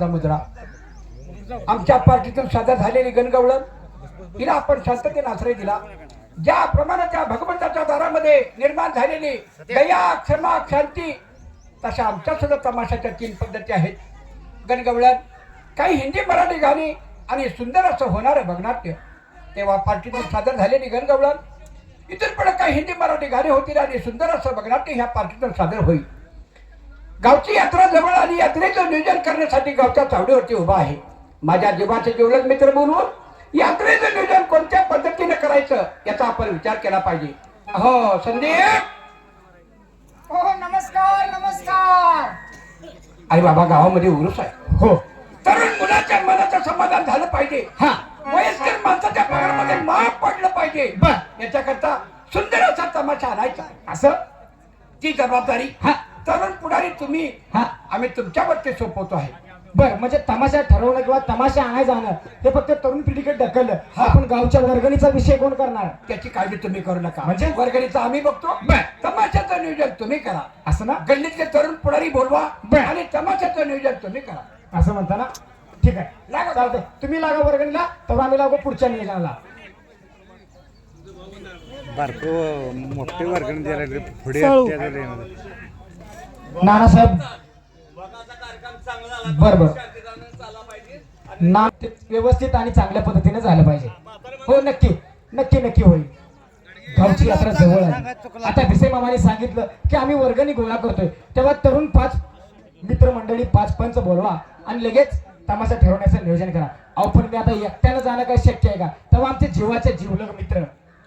माझा मुजरा मुद्रा. आमच्या पार्टीतून सादर झालेली गणगवळण तिला आपण शांततेने आश्रय दिला. ज्याप्रमाणे त्या भगवंताच्या दारामध्ये निर्माण झालेली दया क्षमा शांती तशा आमच्या सुद्धा तमाशाच्या तीन पद्धती आहेत. गणगवळण काही हिंदी मराठी गाणी आणि सुंदर असं होणारं भगनाट्य. तेव्हा पार्टीतून सादर झालेली गणगवळण इतर पण काही हिंदी मराठी गाणी होतील आणि सुंदर असं भगनाट्य ह्या पार्टीतून सादर होईल. गावची यात्रा जवळ आली यात्रेचं नियोजन करण्यासाठी गावच्या चावडीवरती उभा आहे. माझ्या जीवाचे जेवढे मित्र बोलवून यात्रेचं नियोजन कोणत्या पद्धतीने करायचं याचा आपण विचार केला पाहिजे. हो संदीप! हो नमस्कार नमस्कार. आई बाबा गावामध्ये उरुस आहे. हो. तरुण मुलाच्या मनाचं समाधान झालं पाहिजे. हा. वयस्कर माणसाच्या पगारामध्ये माप पडलं पाहिजे. याच्याकरता सुंदर असा तमाशा आणायचा असं? ती जबाबदारी हा. तरुण पुढारी तुम्ही. हा. आम्ही तुमच्यावरती सोपवतो आहे. बर म्हणजे तमाशा ठरवणं किंवा तमाशा आणाय जाणं हे फक्त तरुण पिढीकडे ढकललं. हा. आपण गावच्या वर्गणीचा विषय कोण करणार? त्याची काळजी तुम्ही करू नका. म्हणजे? वर्गणीचं आम्ही बघतो. तमाशाचं नियोजन तुम्ही करा. असं ना? गल्लीतले तरुण पुढारी बोलवा बर. आणि तमाशाचं नियोजन तुम्ही करा. असं म्हणता ना? ठीक आहे. लागा. चालतंय. तुम्ही लागा वर्गणीला तर आम्ही लागू पुढच्या नियोजनाला. बारको मोठे वर्गण द्यायला लागले पुढे चालू. त्याला येणार. नानासाहेब. बर बर. ना व्यवस्थित आणि चांगल्या पद्धतीने झालं पाहिजे. हो नक्की नक्की नक्की होईल. गावची यात्रा जवळ आहे. आता भिसे मामाने सांगितलं की आम्ही वर्गणी गोळा करतोय. तेव्हा तरुण पाच मित्रमंडळी पाच पंच बोलवा आणि लगेच तमाशा ठरवण्याचं नियोजन करा. अहो पण मी आता एकट्यानं जाणं काय शक्य आहे का? तेव्हा आमचे जीवाचे जीवलग मित्र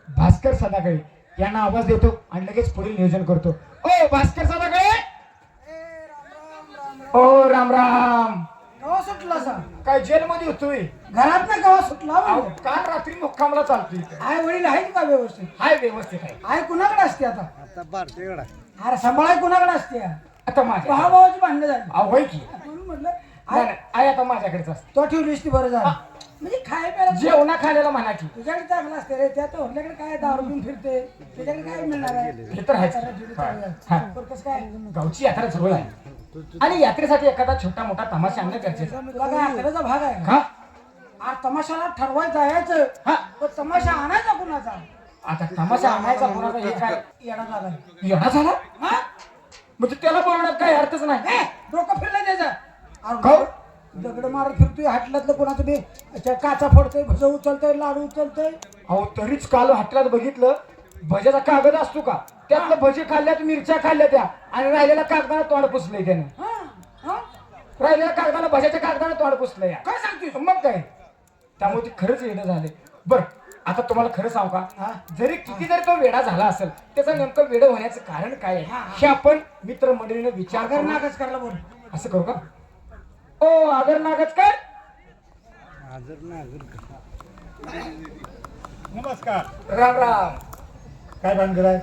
भास्कर सदागळे यांना आवाज देतो आणि लगेच पुढील नियोजन करतो. ओ भास्कर सदागळे! ओ राम राम. कवा सुटला सा? काय जेलमध्ये होतोय घरात ना कवा सुटला? अहो, म्हणलं. काल रात्री मुक्कामला चालतोय इथं. आय वडील आहेत का व्यवस्थित? हाय व्यवस्थित आहे. आय कुणाकडे असते आता? अरे सांभाळाय कुणाकडे असते? आता माझ्या भावा भावाची भांडणं झाली. अहो, होय की. म्हणून म्हटलं नाही, आय नाही, आई आता माझ्याकडेच असते. तो ठेवलीस ती बरं झालं. म्हणजे खाय प्यायला जेवणा खाण्याला म्हणा की. तुझ्याकडे चांगलं असते रे त्या तो आपल्याकडे काय दारू घेऊन फिरते? तुझ्याकडे काय मिळणार आहे? हे तर आहेच. आहे. हा. बरं, कसं काय? गावची यात्रा जवळ आहे आणि यात्रेसाठी एखादा छोटा मोठा तमाशा आणणं गरजेचं आहे. तुला काय अकराचा भाग आहे. का आज तमाशाला ठरवायचं जायचं हा? पण तमाशा आणायचा कुणाचा? आता तमाशा आणायचा कोणाचा हे काय? येडा झाला. झाला? हा? म्हणजे त्याला बोलण्यात काही अर्थच नाही. ए, डोकं फिरलं त्याचं. दगड मारत फिरतोय हाटल्यातलं कोणाचं बी काचा फोडतोय भुजं उचलतोय लाडू उचलतोय. अहो तरीच काल हाटल्यात बघितलं. भज्याचा कागद असतो का? त्यातलं भजी खाल्ल्यात मिरच्या खाल्ल्या त्या आणि राहिलेल्या कागदाला तोंड पुसलंय त्यानं. हा हा? राहिलेल्या कागदाला भज्याच्या कागदाला तोंड पुसलंय या. काय सांगतोय? मग काय? त्यामुळे ते खरंच येणं झाले बर आता तुम्हाला खरं सांगू हा. का जरी किती जरी तो वेडा झाला असेल त्याचं नेमकं वेड होण्याचं कारण काय आहे? हा, आपण मित्रमंडळीने विचार अगर करू. नागच करला बोल. असं करू का? ओ आगर नागच काय हजर ना हजर नमस्कार. राम राम. काय भानगड आहे?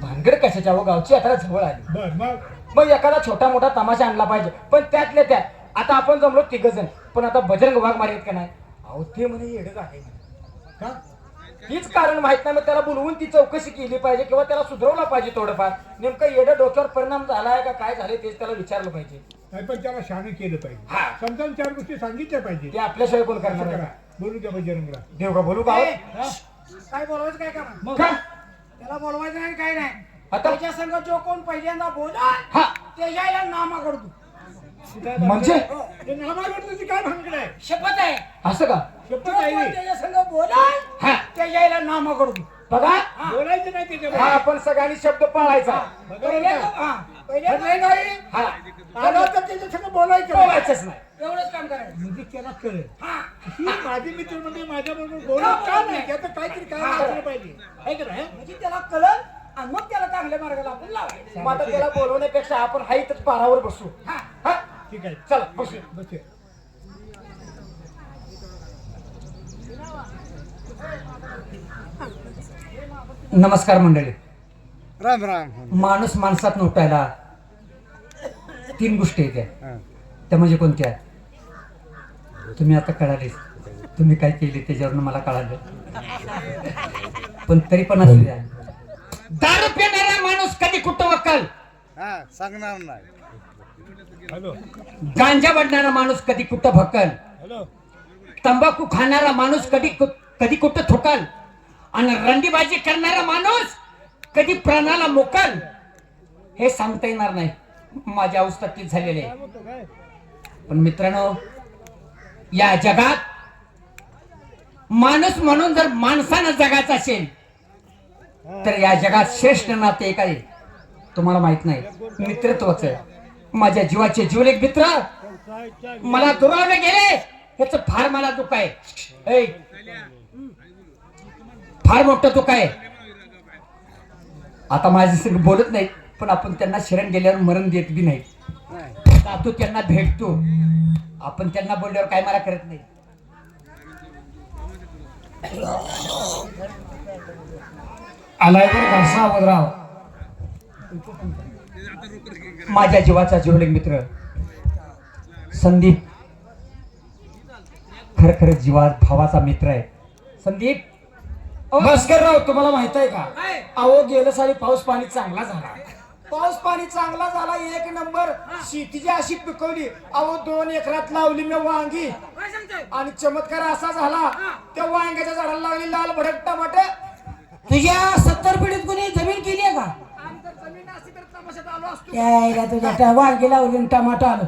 भानगड कशाच्या हो गावची यात्रा जवळ आली. बर मग? मग एखादा छोटा मोठा तमाशा आणला पाहिजे. पण त्यातल्या त्यात आता आपण जमलो तिघ जण पण आता बजरंग वाघ मारित का नाही? अहो ते म्हणे येडच आहे का? हीच कारण माहीत नाही मग त्याला बोलवून ती चौकशी केली पाहिजे किंवा त्याला सुधरवलं पाहिजे थोडंफार. नेमकं येडं डोक्यावर परिणाम झालाय का काय झाले तेच त्याला विचारलं पाहिजे. नाही पण त्याला शाणे केलं हा. पाहिजे समजावून चार गोष्टी सांगितल्या पाहिजे. ते आपल्याशिवाय कोण करणार आहे? बोलू द्या बजरंगला. देव का बोलू का? हो? काय बोलवायचं काय काम का? त्याला बोलवायचं नाही काय नाही. आता? त्याच्या संघ जो कोण पहिल्यांदा बोला हा. त्याच्या नामा करतो. म्हणजे? हे नामागडची काय भानगड आहे? शपथ आहे. असं का? कोण ही. त्याच्या संघ बोला हा. त्याच्या नामा करतो. बघा. बोलायचं नाही हा त्याच्यावर आपण सगळ्यांनी शब्द पाळायचा. पहिल्यांदा हा. नाही. हा. आला तर त्याच्या बोलायचं. बोलायचंच नाही. एवढंच काम करायचं. म्हणजे त्याला कळेल. हा. ही माझी मित्र म्हणजे माझ्या बरोबर बोलत का नाही त्याचं काहीतरी काय असलं पाहिजे. आहे का नाही? म्हणजे त्याला कळल आणि मग त्याला चांगल्या मार्गाला आपण लावायचं. मग आता त्याला बोलवण्यापेक्षा आपण हाईतच पारावर बसू. हा. हा. ठीक आहे. चला बसू. बस. नमस्कार मंडळी. राम राम. माणूस माणसात नोटायला तीन गोष्टी येत्या. त्या. म्हणजे कोणत्या? तुम्ही आता कळाले तुम्ही काय केले त्याच्यावरनं मला कळालं. पण तरी पण असू द्या. दारू पिणारा माणूस कधी कुठं वकाल? हा सांगणार नाही. गांजा वाढणारा माणूस कधी कुठं भकल तंबाखू खाणारा माणूस कधी कधी कुठं थुकल? आणि रंडीबाजी करणारा माणूस कधी प्राणाला मोकल? हे सांगता येणार नाही. माझ्या अवस्था तीच झालेली आहे. पण मित्रांनो या जगात माणूस म्हणून जर माणसानं जगायचं असेल तर या जगात श्रेष्ठ नाते एक आहे. तुम्हाला माहीत नाही. मित्रत्वाचं माझ्या जीवाचे जीवलेख मित्र मला दुरावले गेले याच फार मला दुःख आहे. ऐ, फार मोठं दुःख आहे. आता माझ्या संग बोलत नाही पण आपण त्यांना शरण गेल्यावर मरण देत बी नाही. जातो त्यांना भेटतो. आपण त्यांना बोलल्यावर काय मला करत नाही आलाय माझ्या जीवाचा जीवलेख मित्र. संदीप खर खर जीवा भावाचा मित्र आहे. संदीप. भास्करराव तुम्हाला माहीत आहे का? अहो गेल्या साली पाऊस पाणी चांगला झाला. पाऊस पाणी चांगला झाला एक नंबर. शेती जी अशी पिकवली अहो दोन एकरात लावली मी वांगी. आणि चमत्कार असा झाला त्या वांग्याच्या झाडाला लागली लाल भडक टमाटे. तुझ्या सत्तर पिढीत कोणी जमीन केली आहे का? यायला तुझ्या त्या वांगी लावली आणि टमाटर आलं.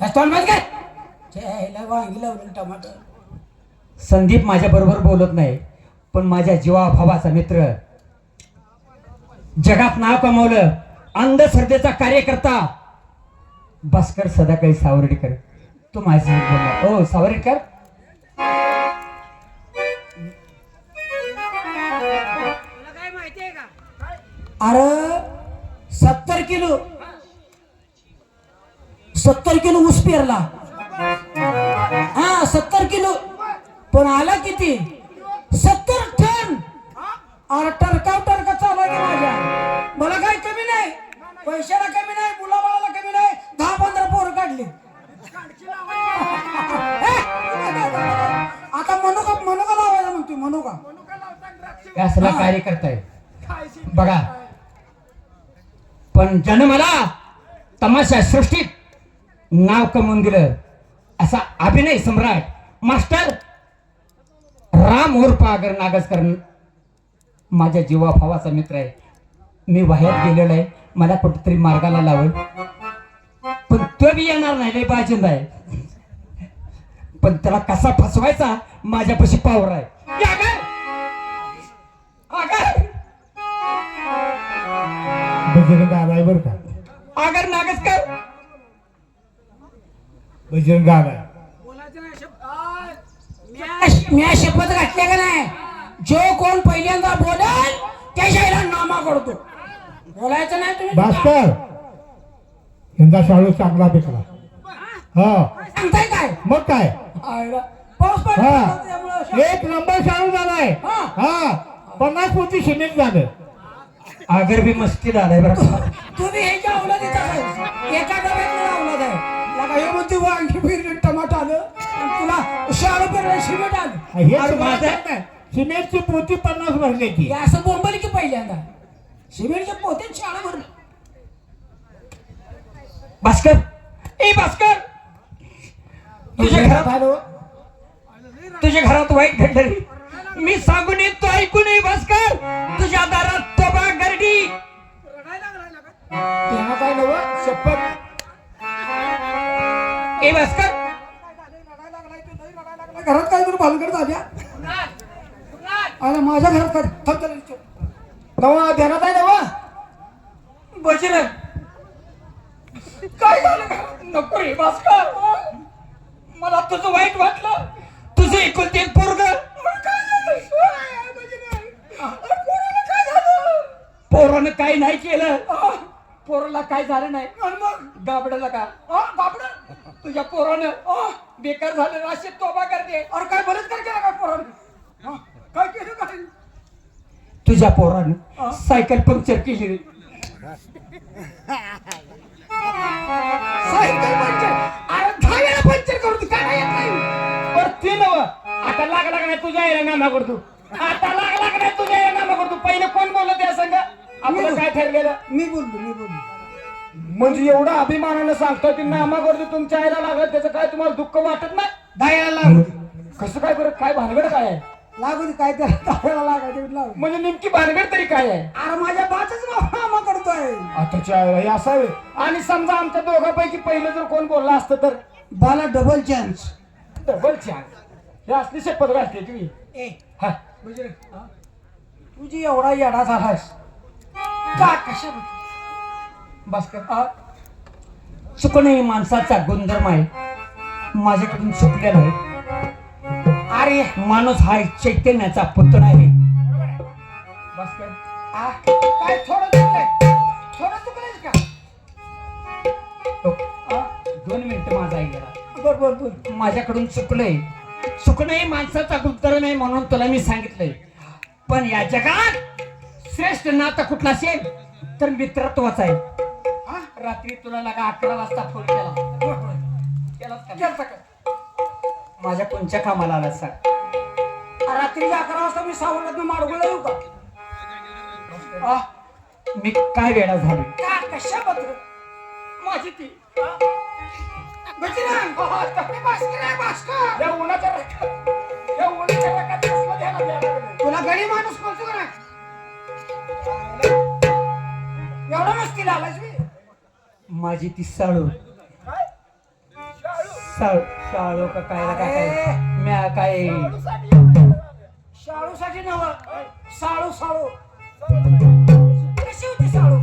रस्त्यावर कर यायला वांगी लावली आणि टमाटर संदीप माझ्या बरोबर बोलत नाही. पण माझ्या जीवा भावाचा मित्र जगात नाव कमावलं अंधश्रद्धेचा कार्यकर्ता भास्कर सदाकाळी सावर्डीकर. तू माझ्यासोबत बोलला ओ सावर्डीकर? अरे सत्तर किलो सत्तर किलो ऊस पेरला. हा सत्तर किलो. पण आला किती? सत्तर अरे टरकाव टरका चालू आहे माझ्या? मला काही कमी नाही. पैशाला कमी नाही मुलाबाळाला कमी नाही. दहा पंधरा पोरं काढली. आता म्हणू का म्हणू का लावायला म्हणतोय म्हणू का असला कार्यकर्ता आहे बघा. पण जन्माला तमाशा सृष्टीत नाव कमवून दिलं. असा अभिनय सम्राट मास्टर राम उर्फ आगर नागसकर माझ्या जीवा भावाचा मित्र आहे. मी वाह्यात गेलेलो आहे. मला कुठेतरी मार्गाला लावल. पण तो बी येणार नाही रे बाजिंद आहे. पण त्याला कसा फसवायचा? माझ्यापाशी पावर आहे. बजरंग आलाय बर का? आगर नागसकर बजरंग आलाय मी शपथ घातल्या का नाही? जो कोण पहिल्यांदा बोलेल त्या शाहीला नामा करतो बोलायचं नाही तुम्ही भास्कर यंदा शाळू चांगला पिकला हा. सांगताय काय? मग काय? आयला, पाऊस पडला हा. त्यामुळं शा- एक नंबर शाळू झालाय. हा. हा. पन्नास पोती सिमेंट झालं. आगर बी मस्ती झालाय बरं का. तुम्ही ह्याच्या अवलादीचा काय एका डब्यात अवलाद आहे. लगा हे म्हणते वांगी फिरले टमाटर आलं. आणि तुला शाळू फिरलं शिमेट आलं. हे अरे तुम्हाला माझं- सांगताय. सिमेंटची पोती पन्नास भरल्याची हे असं बोंबल की पहिल्यांदा. सिमेंटच्या पोत्यात शाळा भरलं. भास्कर. ए भास्कर. तुझ्या घरात हॅलो तुझ्या घरात वाईट घडलं मी सांगून येत तो ऐकून ये भास्कर. तुझ्या दारात तोबा गर्डी त्यांना काय नवं? शपथ. ए भास्कर. घरात काय तरी भानगड झाल्या. अरे माझ्या घरात काय? विचार. नवा ध्यानात आहे नवा? बजरंग काय झालं घरात? नको रे भास्कर. मला तुझं वाईट वाटलं. तुझं एकुलते एक पोरग. पोरानं काय नाही केलं. पोराला काय झालं नाही. मग? का? गाबड तुझ्या पोरानं बेकार झालं. असे तोबा करते. अरे काय बरेच काय केलं काय पोराने? हा, काय केलं काय तुझ्या पोरानं सायकल पंक्चर केली रे. Cycle puncture? अरे दहा वेळा पंक्चर करू तू काय येत नाही. बरं ते नव आता लाग लाग नाही तुझ्या यायला नामा करतो आता लाग लाग नाही तुझ्या यायला नामा करतो पहिले कोण बोलत या संग? आपलं काय ठरलेलं? मी बोललो मी बोललो. म्हणजे एवढा अभिमानानं सांगतोय की नामा करतो तुमच्या आईला लागलं त्याचं काय तुम्हाला दुःख वाटत नाही? दायाला लागू कसं काय बरं? काय भानगड काय आहे? लागू दे काय त्याला लागायचं लागू म्हणजे नेमकी भानगड तरी काय आहे? अरे माझ्या बाचच नामा करतोय. आताच्या हे असावे आणि समजा आमच्या दोघांपैकी पहिलं जर कोण बोलला असतं तर? Bala double chance double chance हे असली शपथ घालते तुम्ही ए हा. म्हणजे हा? तुझी एवढा येडा झालास का कशा भास्कर. आ? चुकणं ही माणसाचा गुणधर्म आहे. माझ्याकडून चुकलेला आहे. अरे माणूस हा चैतन्याचा पुतळा आहे भास्कर आ? काय थोडं चुकलंय थोडं चुकलंय का. दोन मिनिटं माझा गेला बर बर बर माझ्याकडून चुकलंय चुकणं हे माणसाचा गुणधर्म आहे म्हणून तुला मी सांगितलंय पण या जगात श्रेष्ठ नातं कुठलं असेल तर मित्रत्वाचं आहे हा? रात्री तुला लगा अकरा वाजता फोन केला केलास का? केलता का? माझ्या कोणच्या कामाला आला सांग? रात्रीच्या अकरा वाजता मी सावरत माडगुळला येऊ का? आ? मी काय वेळा झालो का कशा माझी ती या उन्हाच्या रकात या उन्हाच्या रकात कसलं ध्यानात यायला लागलंय? तुला गडी माणूस कोणतो का एवढा मस्ती आलास मी माझी ती साळू. काय? साळू साळू का काय ना काय म्या काय? शाळू साठी नव. साळू साळू कशी होती साळू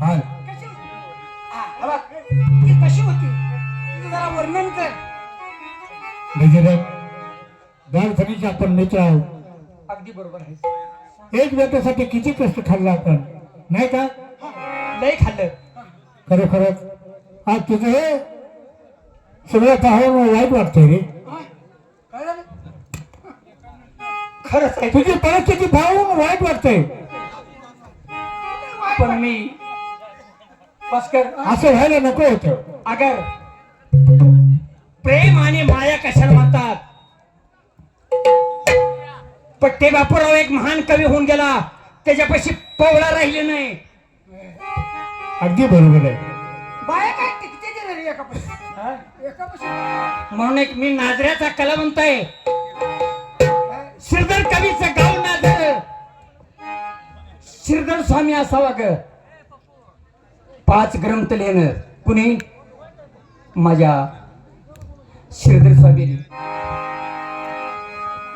हा. कशी होती? बघ, ती कशी होती? जरा वर्णन कर. बालपणीचे आपण मित्र आहोत. अगदी बरोबर आहे. एक व्यक्तीसाठी किती कष्ट खाल्ला आपण? नाही का? लय खाल्लं. खरोखरच. आज तुझं हे सगळं पाहून वाईट वाटतंय रे. खरंच आहे. तुझी परिस्थिती पाहून वाईट वाटतंय. पण मी भास्कर असं व्हायला नको होतं. अगर प्रेम आणि माया कशाला म्हणतात? पट्टे बापूराव एक महान कवी होऊन गेला. त्याच्यापाशी पवळा राहिले नाही. अगदी बरोबर आहे. बाया काय टिकते म्हणून एक मी नाजऱ्याचा कलावंत आहे. श्रीधर कवीचं गाव नाजर. श्रीधर स्वामी असावा ग. पाच ग्रंथ लिहिणं. कुणी? माझ्या श्रीधर स्वामीनी.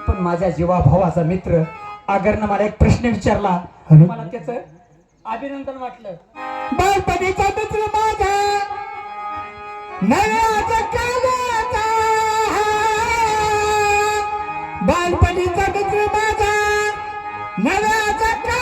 पण माझ्या जीवा भावाचा मित्र आगरनं मला एक प्रश्न विचारला. मला त्याच अभिनंदन वाटलं. बालपणीचा मित्र माझा. बालपणीचा मित्र माझा. नव्याचा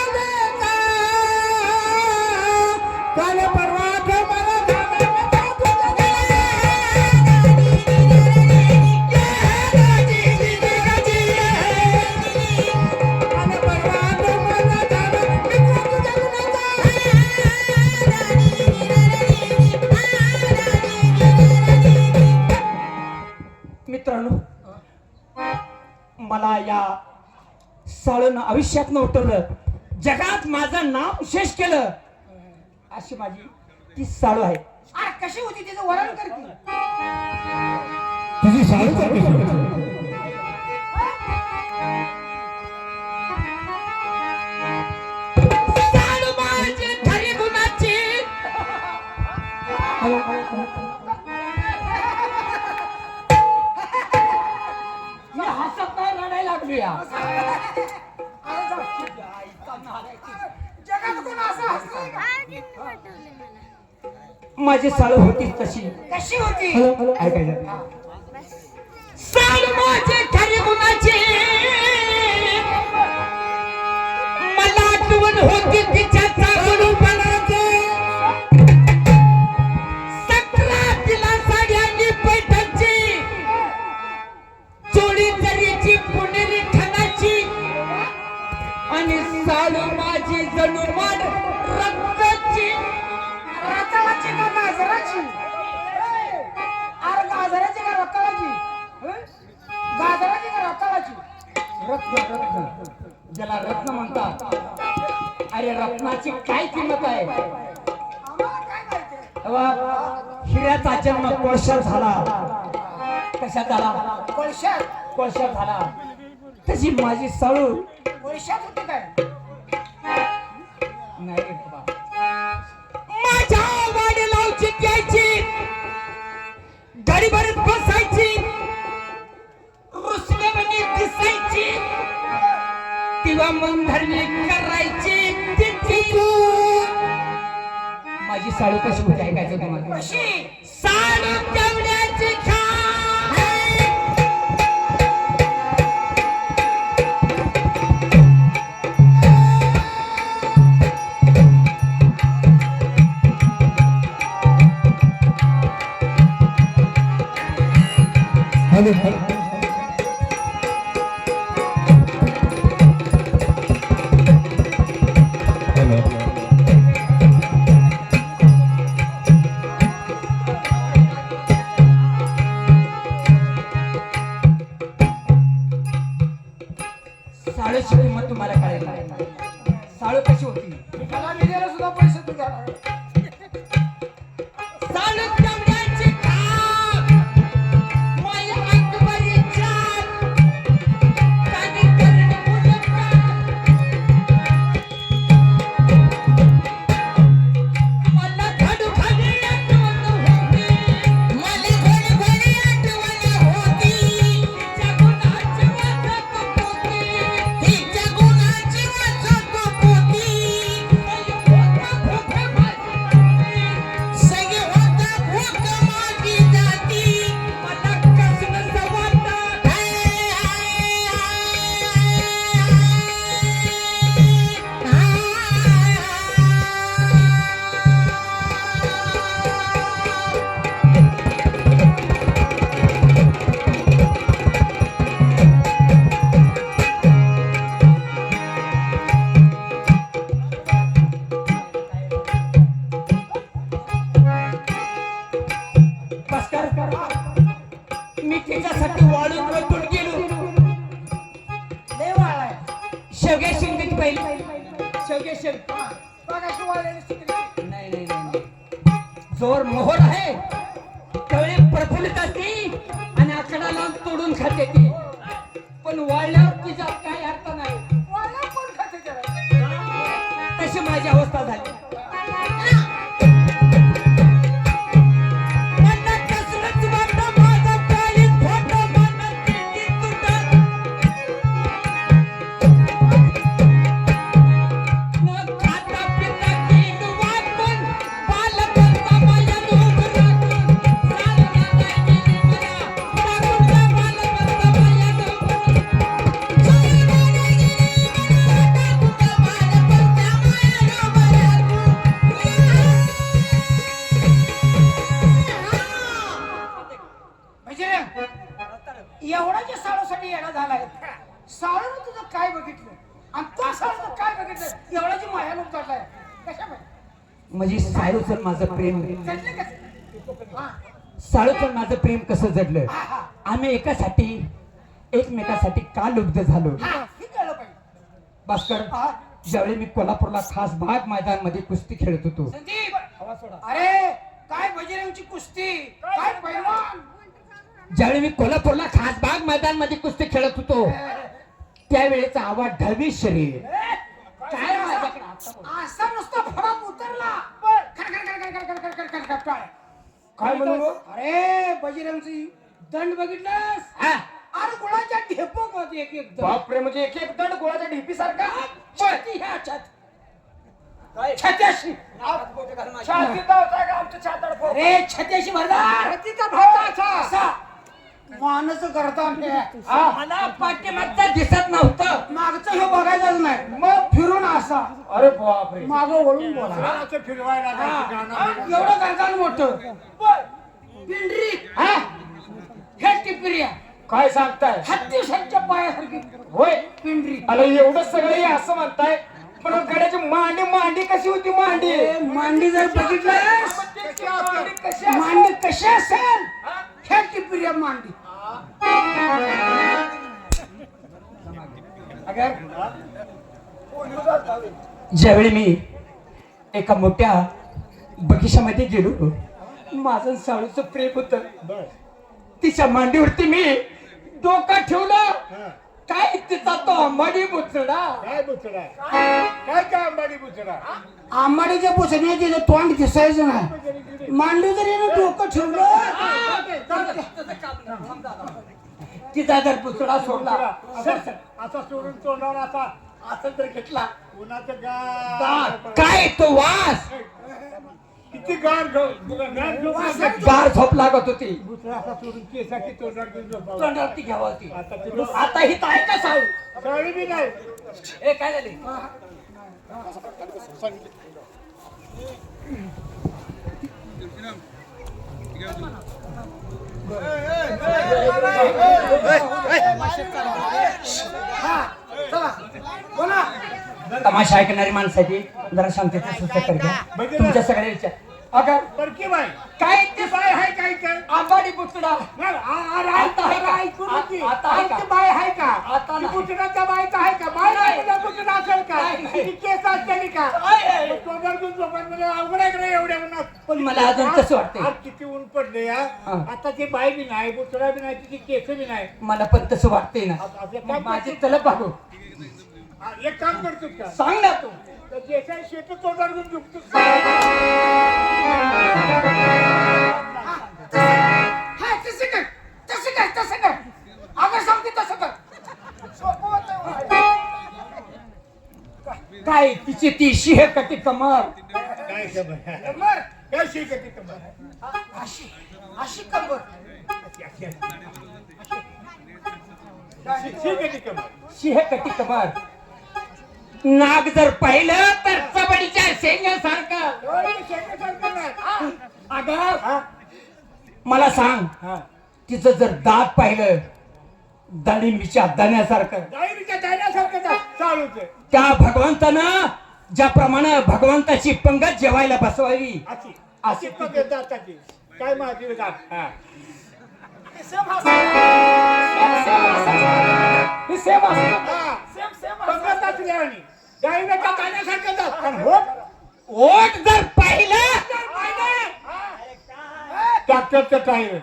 आयुष्यात उठवलं. जगात माझं नाव शेष केलं. अशी माझी ती साळू आहे. कशी होती तिचं वर्णन करते तुझी? साळू हसत नाही रडायला लागलो माझी साळू होती तशी. कशी होती? ऐकायचं साळू माझी खरी गुणाची. मला आठवण होती तिच्या गाजराची अरे गाजराची का रक्ताची गाजराची का रक्ताची रत्न रत्न. ज्याला रत्न म्हणतात. अरे रत्नाची काय किंमत आहे? हिऱ्याचा जन्म कोळशात झाला. कशात झाला? कोळशात. कोळशात झाला. तशी माझी साळू. कोळशात होते काय? नाही वाडीलावची द्यायची गडीभरीत बसायची. रुसल्यामध्ये दिसायची. किंवा मन धरणी करायची माझी साळू कशी होती ऐकायचं तुम्हाला? कशी? साळूची किंमत तुम्हाला कळेल साळू कशी होती? मला विजेला सुद्धा पैसे तू शाळूचं माझं प्रेम कसं जडलं आम्ही एकासाठी एकमेकासाठी का लुब्ध झालो भास्कर ज्यावेळी मी कोल्हापूरला खास बाग मैदानमध्ये कुस्ती खेळत होतो अरे काय बजरंगची कुस्ती काय ज्यावेळी मी कोल्हापूरला खास बाग मैदानमध्ये कुस्ती खेळत होतो त्यावेळेचा आवाज ढवी शरीर काय माझ्याकडे असा नुसता उतरला काय म्हणलो बजरंगची दंड बघितलंस? हा. अरे गुळाच्या ढेपक होते एक एक दंड. बापरे म्हणजे एक एक दंड गोळाच्या ढिपी सारखा छाती ह्या छात. छत्याशी. अरे छत्याशी भरला छातीचा भाव असा. मानच करता मला पाठीमागचा दिसत नव्हतं. मागचं हे बघायचंच नाही. मग? फिरून असा. अरे बापरे. माग वळून बोला. फिरवायला जायचं, गाणं बिणं. एवढं करता मोठं. पिंडरी हा? हे काय सांगताय? हत्ती संच्या पायासारखी. होय. पिंडरी अरे एवढं सगळं हे असं म्हणताय? पण गड्याची मांडी मांडी कशी होती मांडी? ए, मांडी जर बघितलंस मांडी कशी मांडी कशी असेल हे टिपरिया मांडी. ज्यावेळी मी एका मोठ्या बगिशामध्ये गेलो माझं साळूचं प्रेम होत. बर. तिच्या मांडीवरती मी डोकं ठेवलं. काय तिचा तो अंबाडी बुचडा? काय बुचडा? काय काय अंबानी बुचडा? आंबाडीच्या तिचं तोंड दिसायचं नाही. मांडली तरी ना डोकं ठेवलं तिचा जर बुचडा सोडला असा असा सोडून तोंडावर असा असं जर घेतला. उन्हाचं गार काय तो वास? किती गार झोप गार झोप लागत होती. तोंडावरती घ्यावा होती आता ही तर आहे. का साळू साडी बी नाही. ए काय झाली? तमाशा ऐकणारी माणसाची जरा शांतता सुचत कर. घ्या तुमच्या सगळ्या विचार अगं बरकी बाई काय ते बाय हाय काय कर आंबाडी रा- आता आहे का? ऐकून होती. आता आहे का? बाय आहे का आता. बुचडाच्या बायचा आहे का बाय नाही. बुचडा असेल का नाही, नाही. ती केस असलेली का तोंडावर घेऊन झोपायचं अवघड आहे का नाही एवढ्या उन्हात पण मला अजून तसं वाटतंय. आज किती ऊन पडले या. आता ती बाय बी नाही बुचडा बी नाही तिची केस बी नाही मला पण तसं वाटतंय ना माझी. तलप हा, एक काम करतो का सांग ना तू तर जेसा शेत तोंडावर घेऊन झोपतो. हा तसं कर तसं कर तसं कर. अगं सांगते तसं कर. काय तिची ती शिह कटी कमर? काय खबर काय शिक ती खबर अशी अशी कमर. शिक ती खबर शिह कटी कमर. नाग जर पाहिलं तर चबडीच्या शेंगासारखं. अगं मला सांग. हा. तिचं जर दात पाहिलं दाडिंबीच्या दाण्यासारखं. चालूच आहे त्या भगवंतानं ज्याप्रमाणे भगवंताची पंगत जेवायला बसवावी अशी. जाताची. काय माझी हा. ही सेम. हा. पद्धत असली आणि. डायरीच्या जाण्यासारखं जात पण होत ओठ जर पाहिलं टायर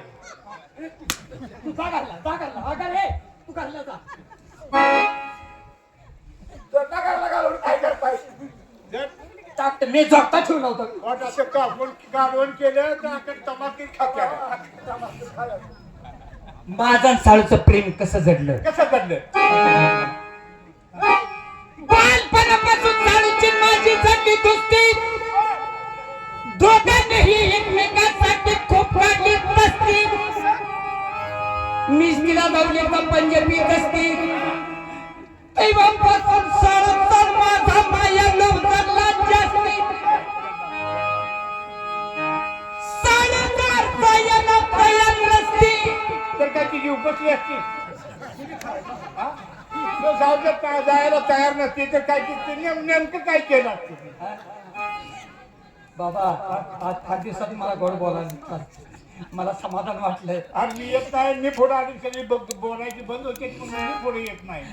तू जा घालला जा घालला अगं रे तू घालला जा. काय करताय? जर टाकते मी जगता वाट असं कापून काढून केलं तर आपण तमाकी खात्या माझं आणि साळूचं प्रेम कसं जडलं? कसं घडलं साळूची आणि माझी जडली दोस्ती दोघांनीही एकमेकांसाठी खूप काढली मस्ती मीच तिला जाऊन एकदा पंजाबी गस्ती तेव्हापासून माझा माया लोकला जास्ती. साडेचार याला तयार नसती. तर काय तिची उपस्थिती असते? तो जाऊ दे, पा- जायला तयार नसते तर काय ती नेम- नेमकं काय केलं? असतं बाबा आज फार दिवसात मला गोड बोलायला मला समाधान वाटलंय. आणि मी येत नाही. मी पुढे आली सगळी बघ- बोलायची बंद होते पण मी पुढे येत नाही.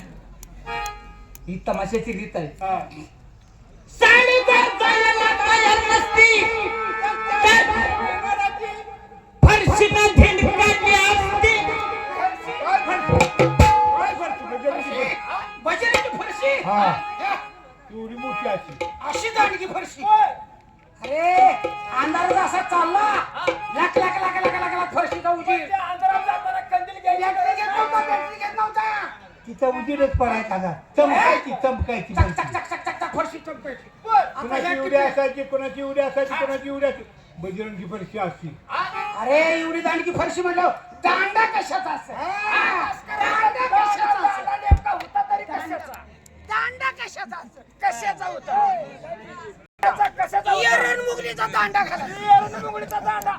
ही तमाशाची रीत आहे. हा. साडेचार जायला तयार नसती तर फरशीनं धिंड फरशी हा. एवढी मोठी अशी. अशी दांडगी फरशी. अरे अंधारात असा चालला. लाख लाख लाख लाख लाख लाख फरशीचा उजीर. तिचा उजीरच पडायचा का चमकायची चमकायची चक चक चक चक फरशी चमकायची. कुणाची एवढी असायची कुणाची एवढी असायची कुणाची एवढी असायची. बजरंगी फरशी अशी. अरे एवढी दांडकी फरशी म्हणलं दांडा कशाचा असेल? हा, दांडा कशाचा असेल? दांडा कशाचा? दांडा कशाचा होता? कशाचा मुगलीचा दांडा खाला मुगलीचा दांडा.